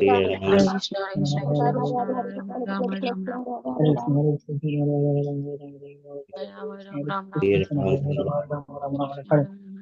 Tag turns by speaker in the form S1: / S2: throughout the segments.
S1: Thank
S2: you.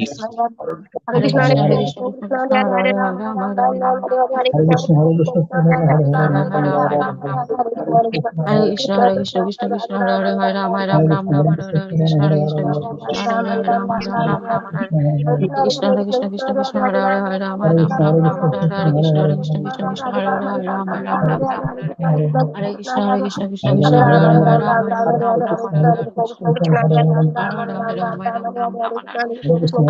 S2: Krishna Ram Ram Krishna Hare
S1: Krishna Krishna Hare Hare Ram Ram
S2: Krishna
S1: Hare Krishna
S2: Krishna
S1: Krishna Hare
S2: Hare
S1: Hare
S2: Ram
S1: Krishna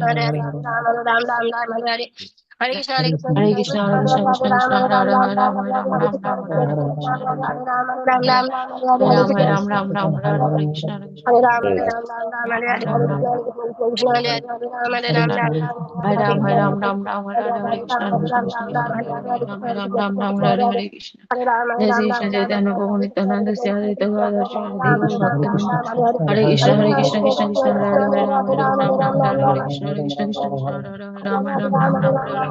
S1: Hare
S3: Ram Ram Ram Ram
S1: Ram
S3: Hare हरे
S1: कृष्ण
S3: हरे
S1: कृष्ण
S3: हरे कृष्ण हरे
S1: कृष्ण
S3: कृष्ण
S1: कृष्ण
S3: हरे
S1: हरे
S3: हरे
S1: राम
S3: हरे राम राम राम हरे हरे हरे राम राम
S1: राम
S3: राम
S1: हरे
S3: हरे
S1: कृष्ण
S3: हरे
S1: राम हरे राम राम हरे हरे हरे राम हरे राम राम राम हरे हरे हरे कृष्ण कृष्ण कृष्ण हरे राम राम राम हरे
S3: हरे हरे कृष्ण
S1: जय श्री कृष्ण जय
S3: धन
S1: प्रभु नित्यानंद से
S3: हरे
S1: हरे कृष्ण हरे कृष्ण कृष्ण कृष्ण हरे हरे हरे राम हरे राम राम राम हरे हरे कृष्ण हरे कृष्ण कृष्ण कृष्ण हरे हरे हरे राम हरे राम राम राम
S3: हरे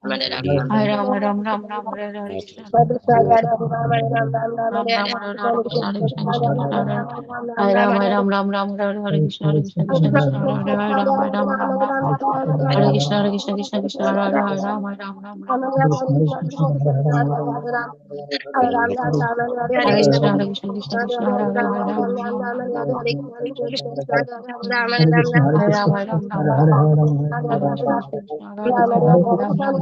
S2: Hare Rama Ram Ram Ram Hare Hare Hare Rama Ram Ram Ram Hare Hare Krishna Krishna Krishna Hare Rama Ram Ram Hare Krishna Krishna Krishna Krishna Hare Hare Rama Ram Ram Hare Krishna Krishna Krishna Krishna Hare Hare Rama Ram Ram
S4: Hare Rama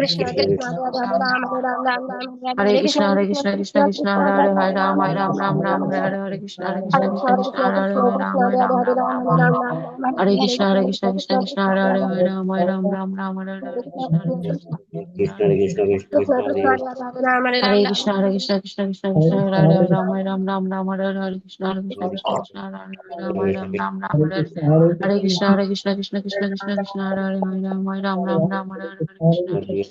S1: Krishna, Hare Krishna,
S3: Ram Ram Ram Ram
S1: Hare Krishna, Hare Krishna, Krishna Krishna, Hare Hare, Hare Ram, Hare Ram, Ram Ram, Hare Hare, Hare Krishna, Hare Krishna, Krishna Krishna, Hare Hare, Hare Ram, Hare Ram, Ram Hare Krishna, Hare Krishna, Krishna Krishna, Hare Hare, Ram, Ram, Ram Ram, Hare Hare, Krishna, Hare Krishna,
S4: Krishna, Krishna, Krishna Hare
S1: Hare Ram, Ram, Ram Ram, Hare Hare, Krishna, Hare Krishna, Krishna Hare Hare, Ram, Ram, Ram Hare Hare, Hare Krishna, Hare Krishna, Krishna Krishna, Krishna Krishna, Hare Hare, Ram, Ram, Ram Ram, Hare, Hare Krishna,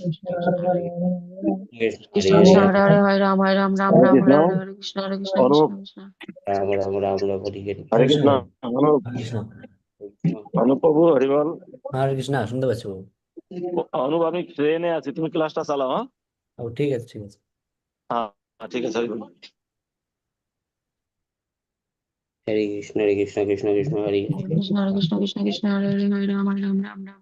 S5: আমি ট্রেনে আছি তুমি ক্লাসটা চালাও হ্যাঁ
S6: ঠিক আছে ঠিক আছে
S5: ঠিক আছে
S4: হরে কৃষ্ণ কৃষ্ণ কৃষ্ণ কৃষ্ণ হরে Krishna Krishna
S1: Krishna Krishna Hare Hare Ram Ram Ram Ram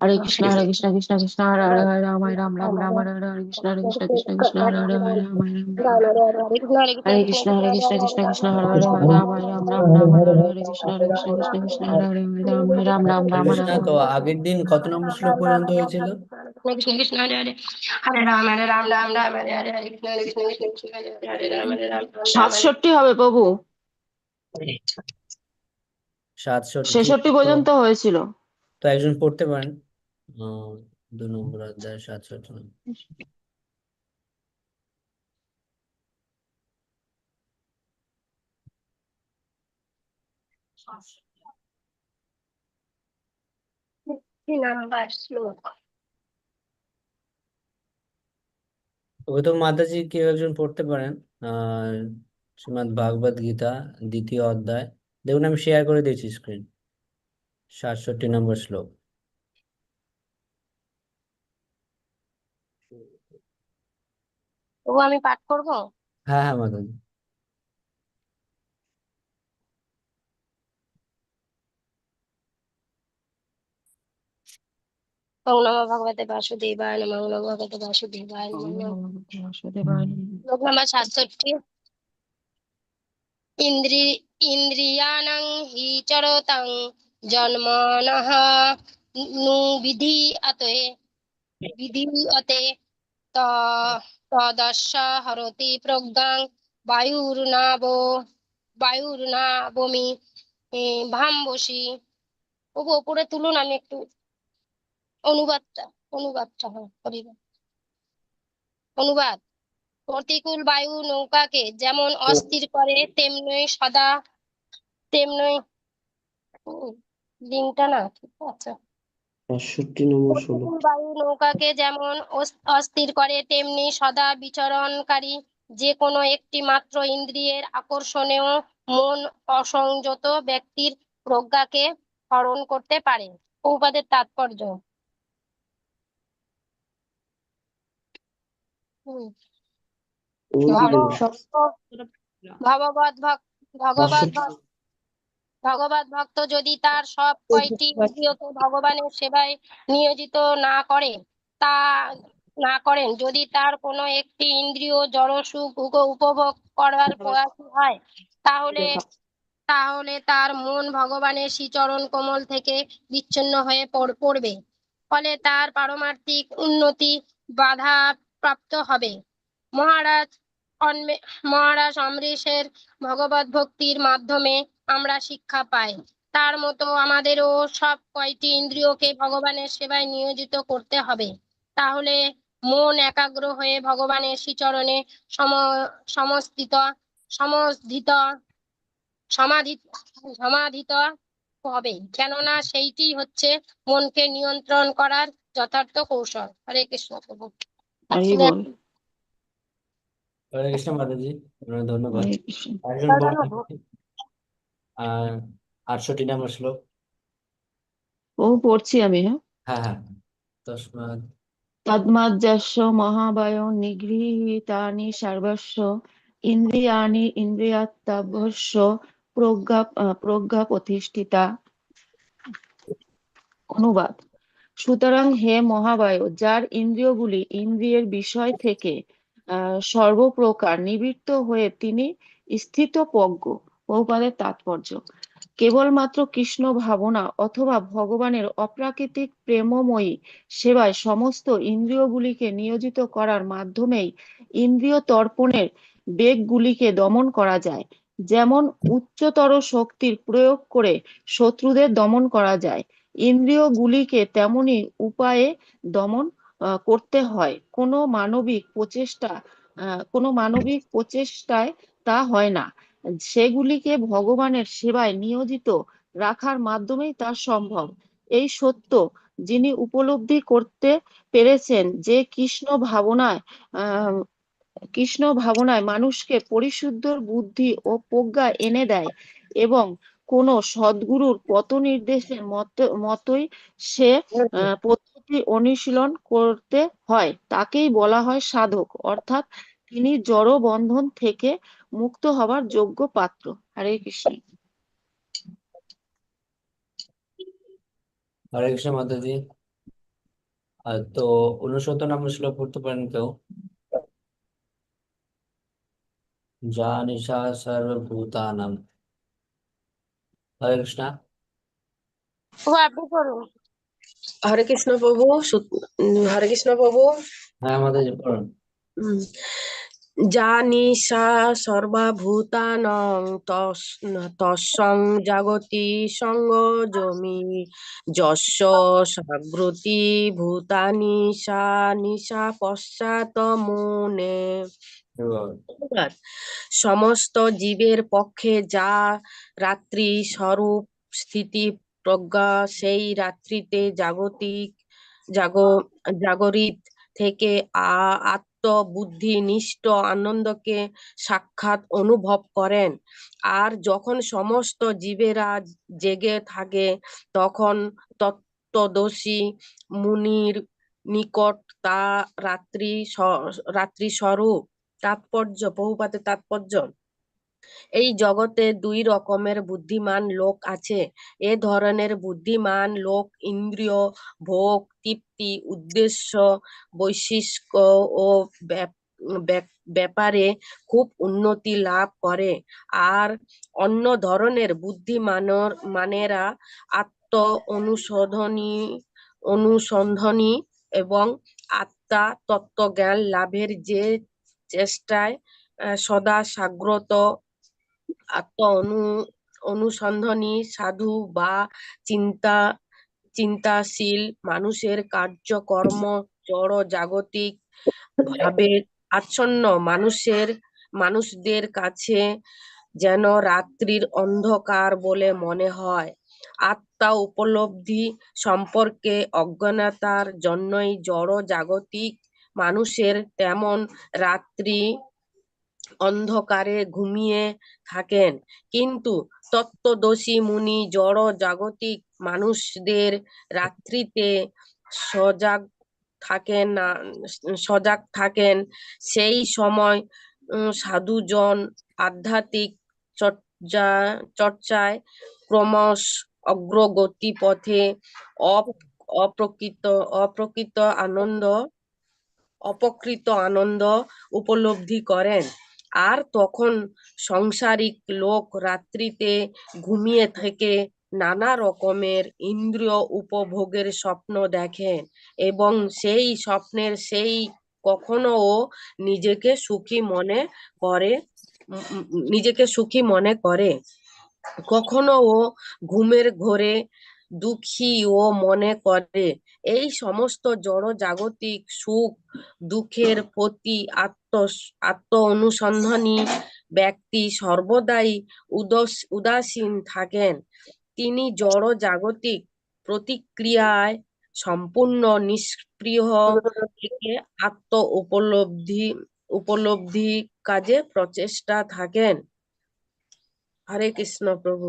S1: Hare Hare.
S4: Hare
S1: Krishna, Hare Krishna, Krishna Krishna, Hare Hare, Hare Ram, Hare Ram, Ram Ram, Hare Hare, Hare Krishna, Hare Ram, Hare Ram, Ram Ram, Hare Hare. Hare Krishna, Hare Krishna, Krishna Krishna, Hare Hare, Hare Ram, Hare Ram, Ram Ram, Hare Hare, Hare Krishna, Hare Krishna, Krishna Krishna, Hare Hare, Hare Ram, Hare Ram, Ram Hare Krishna, Hare Krishna, Krishna Krishna, Hare Hare, Hare Ram, Hare Ram, Ram Ram, Hare Hare, Hare Krishna, Hare Krishna, Krishna Krishna, Hare Hare, Hare Ram, Hare Ram, Ram Ram,
S6: হরে
S1: Hare
S6: Krishna তো
S1: Hare.
S6: আগের দিন কত নম্বর শ্লোক পর্যন্ত হয়েছিল
S3: Krishna Krishna Hare Hare Hare Ram Hare Ram Ram Ram Hare Hare Hare Krishna Hare Krishna Krishna Krishna Hare Hare Hare Ram Hare Ram Ram Ram Hare
S1: সাতষট্টি হবে প্রভু
S6: সাতষট্টি
S1: ছেষট্টি পর্যন্ত হয়েছিল
S6: তো একজন পড়তে পারেন দু নম্বর অধ্যায় সাতষট্টি
S3: Hare number শ্লোক?
S6: তো মাতাজি কেউ একজন পড়তে পারেন আহ শ্রীমদ্ ভাগবত গীতা দ্বিতীয় অধ্যায়। দেখুন আমি শেয়ার করে দিয়েছি স্ক্রিন সাতষট্টি নম্বর শ্লোক।
S3: তবু আমি পাঠ করব?
S6: হ্যাঁ হ্যাঁ মাতাজি
S3: ওং নমো ভগবতে বাসুদেবায় নমঃ ওং নমো ভগবতে বাসুদেবায় নমঃ শ্লোক নাম্বার সাতষট্টি। ইন্দ্রি ইন্দ্রিয়াণং হি চরতাং জন্মনঃ নু বিধি অতে বিধি অতে ত তদস্য হরতি প্রজ্ঞাং বায়ুর্নাবো বায়ুর্নাবমি এ, ভাম্বসি ওপো উপরে তুলুন আমি একটু অনুবাদটা অনুবাদটা হয় অনুবাদ প্রতিকূল বায়ু নৌকাকে যেমন অস্থির করে তেমনি সদা তেমনি লিঙ্কটা না ঠিক আছে।
S4: সাতষট্টি নম্বর ষোলো
S3: নৌকাকে যেমন অস্থির করে তেমনি সদা বিচরণকারী যে কোনো একটি মাত্র ইন্দ্রিয়ের আকর্ষণেও মন অসংযত ব্যক্তির প্রজ্ঞাকে হরণ করতে পারে। উপাদের তাৎপর্য। ভগবত ভগ- ভগবত ভগবত ভক্ত যদি তার সব কয়টি ইন্দ্রিয়কে ভগবানের সেবায় নিয়োজিত না করে তা না করেন। যদি তার কোনো একটি ইন্দ্রিয় জড় সুখ উপ- উপভোগ করার প্রয়াসী হয় তাহলে তাহলে তার মন ভগবানের শ্রীচরণ কোমল থেকে বিচ্ছিন্ন হয়ে পড়বে। ফলে তার পারমার্থিক উন্নতি বাধা প্রাপ্ত হবে। মহারাজ অন্মে- মহারাজ অমৃষের ভগবত ভক্তির মাধ্যমে আমরা শিক্ষা পাই। তার মতো আমাদেরও সব কয়টি ইন্দ্রিয়কে ভগবানের সেবায় নিয়োজিত করতে হবে। তাহলে মন একাগ্র হয়ে ভগবানের শ্রীচরণে সম সমস্থিত সমস্থিত সমাধি সমাধিত হবে। কেননা সেইটি হচ্ছে মনকে নিয়ন্ত্রণ করার যথার্থ কৌশল। হরে কৃষ্ণ প্রভু।
S7: হরে
S6: কৃষ্ণ মাতাজি ধন্যবাদ
S7: হরে কৃষ্ণ
S6: একজন বলুন আর আটষট্টি নম্বর শ্লোক
S7: ও পড়ছি আমি হ্যাঁ?
S6: হ্যাঁ হ্যাঁ। তসমাৎ।
S7: তদ্মাজ্জাস্য মহাবায় নিগৃহীতানি সর্বস্ব প্রজ্ঞা প্রজ্ঞা প্রতিষ্ঠিতা অনুবাদ। সুতরাং হে মহাবায়ু যার ইন্দ্রিয়গুলি ইন্দ্রিয়ের বিষয় থেকে আহ সর্বপ্রকার নিবৃত্ত হয়ে তিনি স্থিতপ্রজ্ঞ বহুপাদের তাৎপর্য। কেবলমাত্র কৃষ্ণ ভাবনা অথবা ভগবানের অপ্রাকৃতিক প্রেমময়ী সেবায় সমস্ত ইন্দ্রিয়গুলিকে নিয়োজিত করার মাধ্যমেই ইন্দ্রিয় তর্পণের বেগগুলিকে দমন করা যায়। যেমন উচ্চতর শক্তির প্রয়োগ করে শত্রুদের দমন করা যায়। ইন্দ্রিয়গুলিকে তেমনি উপায়ে দমন করতে হয়। কোনো মানবিক প্রচেষ্টা কোনো মানবিক প্রচেষ্টায় তা হয় না। সেগুলিকে ভগবানের সেবায় নিয়োজিত রাখার মাধ্যমেই তা সম্ভব। এই সত্য যিনি উপলব্ধি করতে পেরেছেন যে কৃষ্ণ ভাবনায় কৃষ্ণ ভাবনায় মানুষকে পরিশুদ্ধ বুদ্ধি ও প্রজ্ঞা এনে দেয় এবং কোন সদ্গুরুর পথ নির্দেশের মতো, মতোই সে পদ্ধতি অনুশীলন করতে হয়। তাকেই বলা হয় সাধক। অর্থাৎ তিনি জড় বন্ধন থেকে মুক্ত হবার যোগ্য পাত্র। হরে কৃষ্ণ।
S6: হরে কৃষ্ণ মাতাজি। তো উনসত্তর নম্বর শ্লোক পড়তে পারেন কেউ? যা নিশা সর্বভূতানাম। হরে কৃষ্ণ।
S3: আপনি করুন
S8: হরে কৃষ্ণ প্রভু হরে কৃষ্ণ প্রভু।
S6: হ্যাঁ মাতাজি পড়ুন।
S8: জানিষা সর্বভূতানাং তস- তস্যং জাগতি সঙ্গজমি যস্য সাগ্রতি ভূতানি সা নিশা পশ্চাৎ মুনে। সমস্ত জীবের পক্ষে যা রাত্রি স্বরূপ স্থিতি প্রজ্ঞা, সেই রাত্রিতে জাগতিক জাগ, জাগরিত থেকে আ আত্মবুদ্ধি নিষ্ঠ আনন্দকে সাক্ষাৎ অনুভব করেন। আর যখন সমস্ত জীবেরা জেগে থাকে, তখন তত্ত্বদোষী মুনির নিকট তা রাত্রি রাত্রি স্বরূপ, তাৎপর্য, বহুপাতে তাৎপর্য এই জগতে দুই রকমের বুদ্ধিমান লোক আছে। এ ধরনের বুদ্ধিমান লোক ইন্দ্রিয়, ভোগ, তৃপ্তি, উদ্দেশ্য, বৈশিষ্ট্য ও ব্যাপ- ব্যাপ- ব্যাপারে খুব উন্নতি লাভ করে। আর অন্য ধরনের বুদ্ধিমানর, মানেরা আত্ম অনুশোধনী অনুসন্ধানী এবং আত্মা তত্ত্বজ্ঞান লাভের যে চেষ্টায় সদা জাগ্রত আত্ম অনু, অনুসন্ধানী, সাধু বা চিন্তা, চিন্তাশীল মানুষের কার্যকর্ম জড়, জাগতিক ভাবে আচ্ছন্ন মানুষের, মানুষদের কাছে যেন রাত্রির অন্ধকার বলে মনে হয়। আত্মা উপলব্ধি সম্পর্কে অজ্ঞানতার জন্যই জড়, জাগতিক মানুষের তেমন রাত্রি অন্ধকারে ঘুমিয়ে থাকেন। কিন্তু তত্ত্বদর্শী মুনি জড় জাগতিক মানুষদের রাত্রিতে সজাগ থাকেন না, সজাগ থাকেন। সেই সময় সাধুজন আধ্যাত্মিক চর্চা, চর্চায় ক্রমশ অগ্রগতি পথে অপ- অপ্রকৃত অপ্রকৃত আনন্দ অপকৃত আনন্দ উপলব্ধি করেন। আর তখন সংসারিক লোক রাত্রিতে ঘুমিয়ে থেকে নানা রকমের ইন্দ্রিয় উপভোগের স্বপ্ন দেখেন এবং সেই স্বপ্নের সেই কখনো নিজেকে সুখী মনে করে নিজেকে সুখী মনে করে। কখনো ও ঘুমের ঘোরে দুঃখী ও মনে করে। এই সমস্ত জড় জাগতিক সুখ, দুঃখের প্রতি আত্ম আত্ম অনুসন্ধানী ব্যক্তি সর্বদাই উদস, উদাসীন থাকেন। তিনি জড় জাগতিক প্রতিক্রিয়ায় সম্পূর্ণ নিষ্ক্রিয় থেকে আত্ম উপলব্ধি উপলব্ধি কাজে প্রচেষ্টা থাকেন। হরে কৃষ্ণ প্রভু।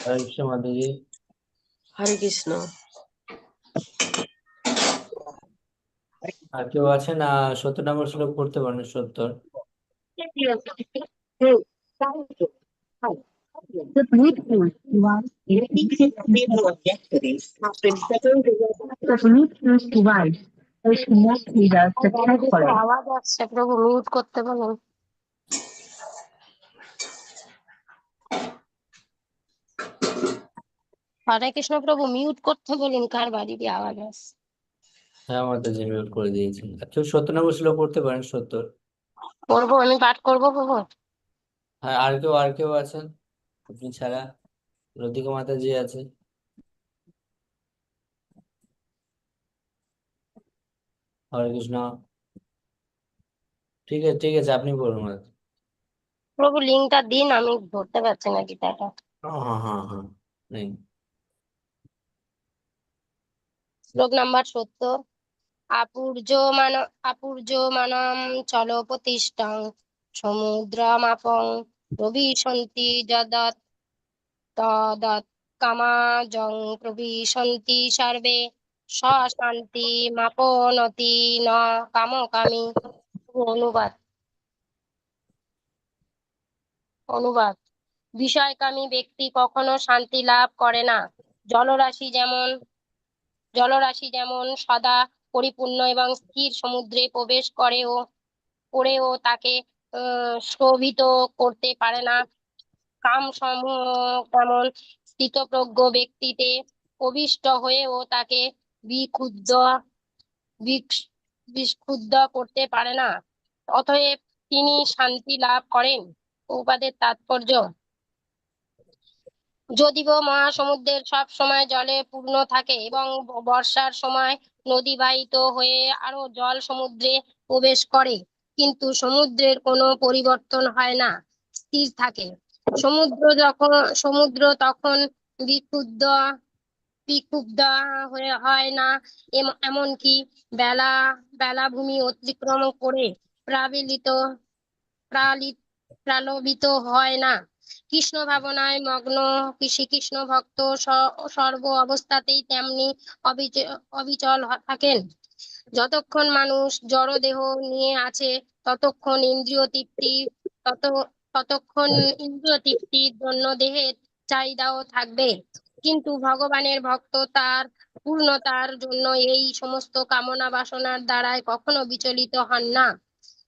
S6: হরে কৃষ্ণ মাতাজি
S8: হরে কৃষ্ণ
S6: আর কেউ আছেন আহ সত্তর নম্বর শ্লোক পড়তে পারেন সত্তর
S1: The successfully.
S3: আওয়াজ আসছে প্রভু মিউট করতে বলুন হরে কৃষ্ণ প্রভু মিউট করতে বলুন কার বাড়িতে আওয়াজ আসছে?
S6: হ্যাঁ মাতাজি মিউট করে দিয়েছি। আর কেউ সত্তর নম্বর শ্লোক পড়তে পারেন সত্তর।
S3: করব আমি পাঠ করব প্রভু?
S6: হ্যাঁ আর কেউ আর কেউ আছেন? আপনি ছাড়া। লতিকা মাতাজি আছে হরে কৃষ্ণ ঠিক আছে ঠিক আছে আপনি বলুন
S3: প্রভু লিঙ্কটা দিন আমি ধরতে পারছি না গীতাটা
S6: হ্যাঁ হ্যাঁ হ্যাঁ নেই।
S3: শ্লোক নাম্বার সত্তর। আপুর্য মান আপুর্য মানম চল প্রতিষ্ঠাং সমুদ্রমাপং প্রবিশন্তি যদৎ, তদৎ কামাজং প্রবিশন্তি সর্বে শান্তি মাপনতি ন কামকামী অনুবাদ। অনুবাদ। বিষয়কামী ব্যক্তি কখনো শান্তি লাভ করে না। জলরাশি যেমন জলরাশি যেমন সদা পরিপূর্ণ এবং স্থির সমুদ্রে প্রবেশ করে করেও করেও তাকে শোভিত করতে পারে না। কাম সমূহ তেমন স্থিতপ্রজ্ঞ ব্যক্তিতে প্রবিষ্ট হয়েও তাকে বিক্ষুব্ধ, বিক্ষ- বিক্ষুব্ধ করতে পারে না। অতএব তিনি শান্তি লাভ করেন। উপাদের তাৎপর্য যদিও মহাসমুদ্রের সব সময় জলে পূর্ণ থাকে এবং বর্ষার সময় নদী বাহিত হয়ে আরও জল সমুদ্রে প্রবেশ করে, কিন্তু সমুদ্রের কোনো পরিবর্তন হয় না, স্থির থাকে। সমুদ্র যখন, সমুদ্র তখন বিক্ষুব্ধ বিক্ষুব্ধ হয়ে হয় না, এম- এমনকি বেলা, বেলাভূমি অতিক্রম করে প্লাবিত প্রালিত প্রালোভিত হয় না। কৃষ্ণ ভাবনায় মগ্ন শ্রীকৃষ্ণ ভক্ত সর্ব অবস্থাতেই তেমনি অবিচল থাকেন। যতক্ষণ মানুষ জড় দেহ নিয়ে আছে, ততক্ষণ ইন্দ্রিয় তৃপ্তি, তত, ততক্ষণ ইন্দ্রিয় তৃপ্তির জন্য দেহের চাহিদাও থাকবে। কিন্তু ভগবানের ভক্ত তার পূর্ণতার জন্য এই সমস্ত কামনা বাসনার দ্বারাই কখনো বিচলিত হন না।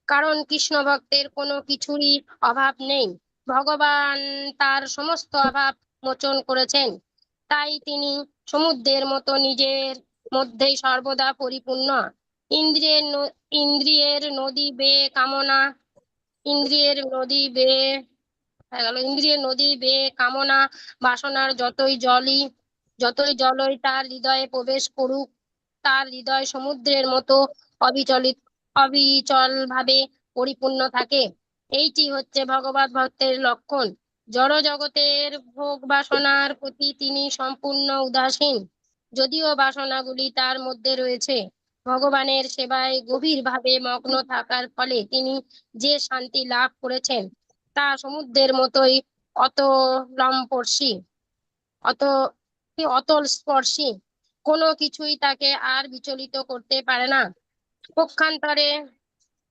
S3: কারণ কৃষ্ণ ভক্তের কোনো কিছুরই অভাব নেই। ভগবান তার সমস্ত অভাব মোচন করেছেন। তাই তিনি সমুদ্রের মতো নিজের মধ্যেই সর্বদা পরিপূর্ণ। ইন্দ্রিয়ের ইন্দ্রিয়ের নদী বেয়ে কামনা, ইন্দ্রিয়ের নদী হয়ে গেল, ইন্দ্রিয়ের নদী বে কামনা বাসনার যতই জলই যতই জলই তার হৃদয়ে প্রবেশ করুক, তার হৃদয় সমুদ্রের মতো অবিচলিত অবিচল ভাবে পরিপূর্ণ থাকে। এইটি হচ্ছে ভগবত ভক্তের লক্ষণ। জড় জগতের ভোগ বাসনার প্রতি তিনি সম্পূর্ণ উদাসীন। যদিও বাসনাগুলি তার মধ্যে রয়েছে, ভগবানের সেবায় গভীরভাবে মগ্ন থাকার ফলে তিনি যে শান্তি লাভ করেছেন, তা সমুদ্রের মতোই অত অতলম্পর্শী, অত অতল স্পর্শী কোনো কিছুই তাকে আর বিচলিত করতে পারে না। পক্ষান্তরে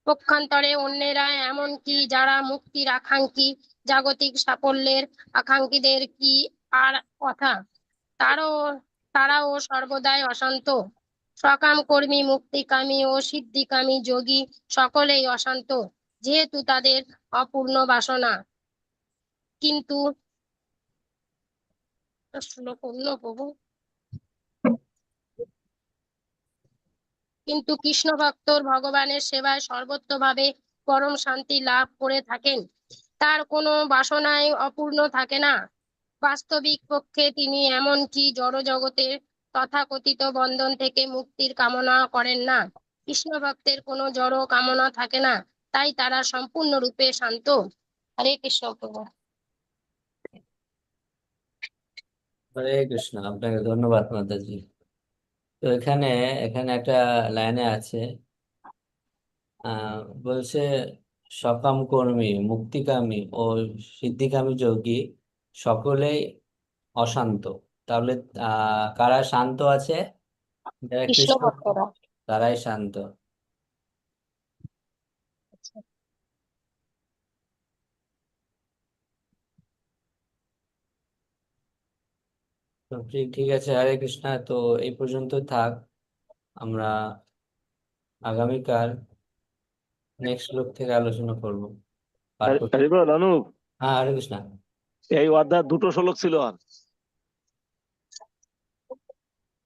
S3: পক্ষান্তরে অন্যেরা এমনকি যারা মুক্তির আকাঙ্ক্ষী, জাগতিক সাফল্যের আকাঙ্ক্ষীদের কি আর কথা? তারও, তারাও সর্বদাই অশান্ত। সকাম কর্মী, মুক্তিকামী ও সিদ্ধিকামী যোগী সকলেই অশান্ত, যেহেতু তাদের অপূর্ণ বাসনা। কিন্তু, শ্লোক অন্য প্রভু। কিন্তু কৃষ্ণ ভক্তর ভগবানের সেবায় সর্বত্রভাবে পরম শান্তি লাভ করে থাকেন। তার কোনো বাসনায় অপূর্ণ থাকে না। বাস্তবিক পক্ষে তিনি এমনকি জড় জগতের তথাকথিত বন্ধন থেকে মুক্তির কামনা করেন না। কৃষ্ণ ভক্তের কোনো জড় কামনা থাকে না, তাই তারা সম্পূর্ণরূপে শান্ত। হরে কৃষ্ণ
S6: হরে কৃষ্ণ, আপনাকে ধন্যবাদ মাতাজি। তো এখানে এখানে একটা লাইনে আছে আহ বলছে সকাম কর্মী মুক্তিকামী ও সিদ্ধিকামী যোগী সকলেই অশান্ত। তাহলে আহ কারা শান্ত আছে? যারা
S3: কৃষ্ণ
S6: কৃষ্ণ
S3: ভক্তরা।
S6: তারাই শান্ত। ঠিক ঠিক আছে। হরে কৃষ্ণ তো এই পর্যন্ত থাক। আমরা আগামীকাল নেক্সট শ্লোক থেকে আলোচনা করব। পাঠ করতে-
S5: বল অনুপ
S6: হ্যাঁ হরে কৃষ্ণ।
S5: এই অধ্যায় দুটো শ্লোক ছিল আর।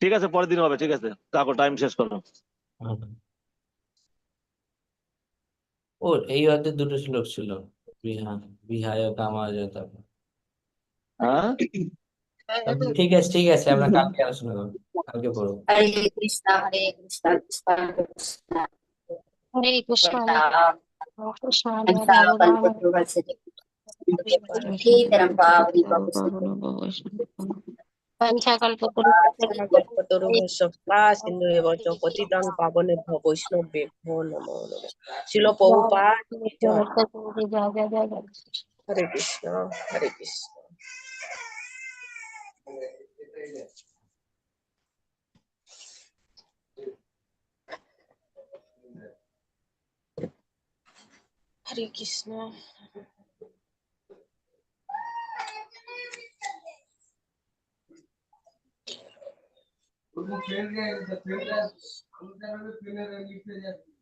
S5: ঠিক আছে পরের দিন হবে ঠিক আছে। তারপর টাইম শেষ করো।
S6: হুম। ও এই অধ্যায়ে দুটো শ্লোক ছিল। বিহা বিহায় কামায় তারপর
S5: হ্যাঁ?
S6: ঠিক আছে ঠিক আছে আমরা কালকে আলোচনা করব কালকে পড়ব।
S3: কৃষ্ণ কৃষ্ণ
S8: শিল প্রভুপাদ হরে কৃষ্ণ হরে কৃষ্ণ। हरे
S2: कृष्णा। खेल गया फिर गया खेल जाते